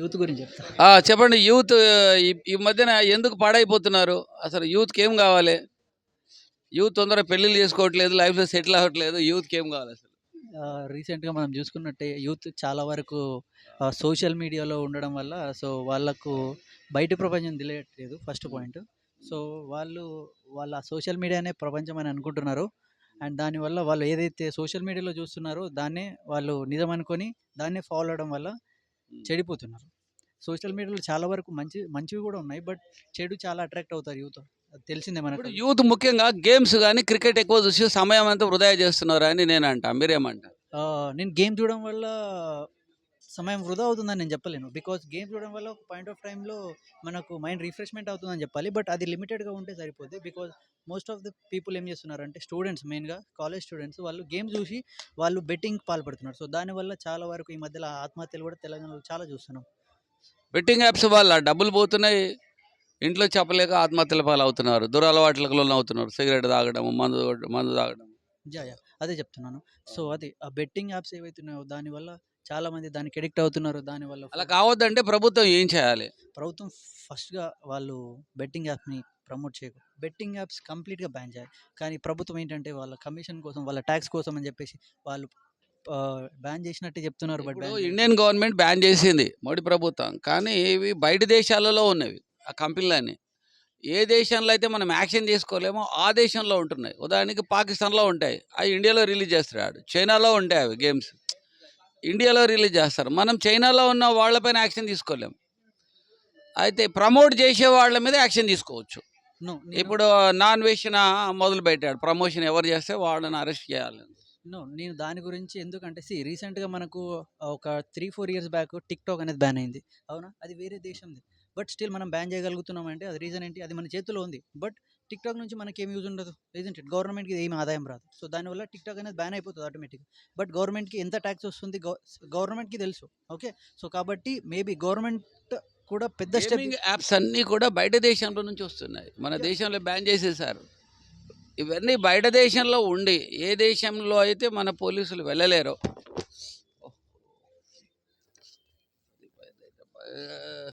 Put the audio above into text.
Youth గురించి చెప్తా. చెప్పండి యూత్ ఈ ఈ మధ్యన ఎందుకు పాడైపోతున్నారు? అసలు యూత్కి ఏం కావాలి? యూత్ తొందరగా పెళ్ళిళ్ళు చేసుకోవట్లేదు లైఫ్లో సెటిల్ అవ్వట్లేదు యూత్కి ఏం కావాలి అసలు? రీసెంట్గా మనం చూసుకున్నట్టే యూత్ చాలా వరకు సోషల్ మీడియాలో ఉండడం వల్ల సో వాళ్ళకు బయట ప్రపంచం తెలియట్లేదు ఫస్ట్ పాయింట్. సో వాళ్ళు వాళ్ళ సోషల్ మీడియానే ప్రపంచం అని అనుకుంటున్నారు. అండ్ దానివల్ల వాళ్ళు ఏదైతే సోషల్ మీడియాలో చూస్తున్నారో దాన్నే వాళ్ళు నిజం అనుకొని దాన్నే ఫాలో అవడం వల్ల చెడిపోతున్నారు. సోషల్ మీడియాలో చాలా వరకు మంచి మంచివి కూడా ఉన్నాయి. బట్ చెడు చాలా అట్రాక్ట్ అవుతారు యూత్. అది తెలిసిందే మనకు. యూత్ ముఖ్యంగా గేమ్స్ కానీ క్రికెట్ ఎక్కువ చూసి సమయం అంతా వృధా చేస్తున్నారు అని నేను అంటా మీరేమంటారు నేను గేమ్ చూడడం వల్ల సమయం వృధా అవుతుందని నేను చెప్పలేను. బికాస్ గేమ్ చూడడం వల్ల ఒక పాయింట్ ఆఫ్ టైంలో మనకు మైండ్ రిఫ్రెష్మెంట్ అవుతుందని చెప్పాలి. బట్ అది లిమిటెడ్గా ఉంటే సరిపోద్ది. Because most of the people ఏం చేస్తున్నారంటే స్టూడెంట్స్ మెయిన్గా కాలేజ్ స్టూడెంట్స్ వాళ్ళు గేమ్ చూసి వాళ్ళు బెట్టింగ్ పాల్పడుతున్నారు. సో దానివల్ల చాలా వరకు ఈ మధ్యలో ఆత్మహత్యలు కూడా తెలంగాణలో చాలా చూస్తున్నాం. బెట్టింగ్ యాప్స్ వల్ల డబ్బులు పోతున్నాయి. ఇంట్లో చెప్పలేక ఆత్మహత్యల పాలు అవుతున్నారు దురలవాట్లకు లోన్ అవుతున్నారు సిగరెట్ తాగడం మందు మందు తాగడం. Yeah yeah. అదే చెప్తున్నాను. సో అది ఆ బెట్టింగ్ యాప్స్ ఏవైతే ఉన్నాయో దానివల్ల చాలా మంది దానికి ఎడిక్ట్ అవుతున్నారు. దానివల్ల అలా కావద్దంటే ప్రభుత్వం ఏం చేయాలి? ప్రభుత్వం ఫస్ట్గా వాళ్ళు బెట్టింగ్ యాప్ని ప్రమోట్ చేయకు బెట్టింగ్ యాప్స్ కంప్లీట్గా బ్యాన్ చేయాలి. కానీ ప్రభుత్వం ఏంటంటే వాళ్ళ కమిషన్ కోసం వాళ్ళ ట్యాక్స్ కోసం అని చెప్పేసి వాళ్ళు బ్యాన్ చేసినట్టే చెప్తున్నారు. బట్ ఇండియన్ గవర్నమెంట్ బ్యాన్ చేసింది మోడీ ప్రభుత్వం. కానీ ఇవి బయట దేశాలలో ఉన్నవి ఆ కంపెనీలన్నీ. ఏ దేశంలో అయితే మనం యాక్షన్ తీసుకోలేమో ఆ దేశంలో ఉంటున్నాయి. ఉదాహరణకి పాకిస్తాన్లో ఉంటాయి. అవి ఇండియాలో రిలీజ్ చేస్తాడు చైనాలో ఉంటాయి అవి గేమ్స్. ఇండియాలో రిలీజ్ చేస్తారు. మనం చైనాలో ఉన్న వాళ్ళపైన యాక్షన్ తీసుకోలేం. అయితే ప్రమోట్ చేసే వాళ్ళ మీద యాక్షన్ తీసుకోవచ్చు. ఇప్పుడు నాన్ వేసిన మొదలు పెట్టాడు. ప్రమోషన్ ఎవరు చేస్తే వాళ్ళని అరెస్ట్ చేయాలి. నో నేను దాని గురించి ఎందుకంటే సి రీసెంట్గా మనకు ఒక three four years back TikTok అనేది బ్యాన్ అయింది. అవునా? అది వేరే దేశంది. బట్ స్టిల్ మనం బ్యాన్ చేయగలుగుతున్నాం అంటే అది రీజన్ ఏంటి? అది మన చేతిలో ఉంది. బట్ టిక్ టాక్ నుంచి మనకి ఏం యూజ్ ఉండదు రీజన్ ఇట్ గవర్నమెంట్కి ఏం ఆదాయం రాదు. సో దానివల్ల టిక్ టాక్ అనేది బ్యాన్ అయిపోతుంది ఆటోమేటిక్గా. బట్ గవర్నమెంట్కి ఎంత ట్యాక్స్ వస్తుంది? గవర్నమెంట్కి తెలుసు. ఓకే? సో కాబట్టి మేబీ గవర్నమెంట్ కూడా పెద్ద స్టెప్ స్టెపింగ్ యాప్స్ అన్నీ కూడా బయట దేశంలో నుంచి వస్తున్నాయి. మన దేశంలో బ్యాన్ చేసేసారు. ఇవన్నీ బయట దేశంలో ఉండి ఏ దేశంలో అయితే మన పోలీసులు వెళ్ళలేరో.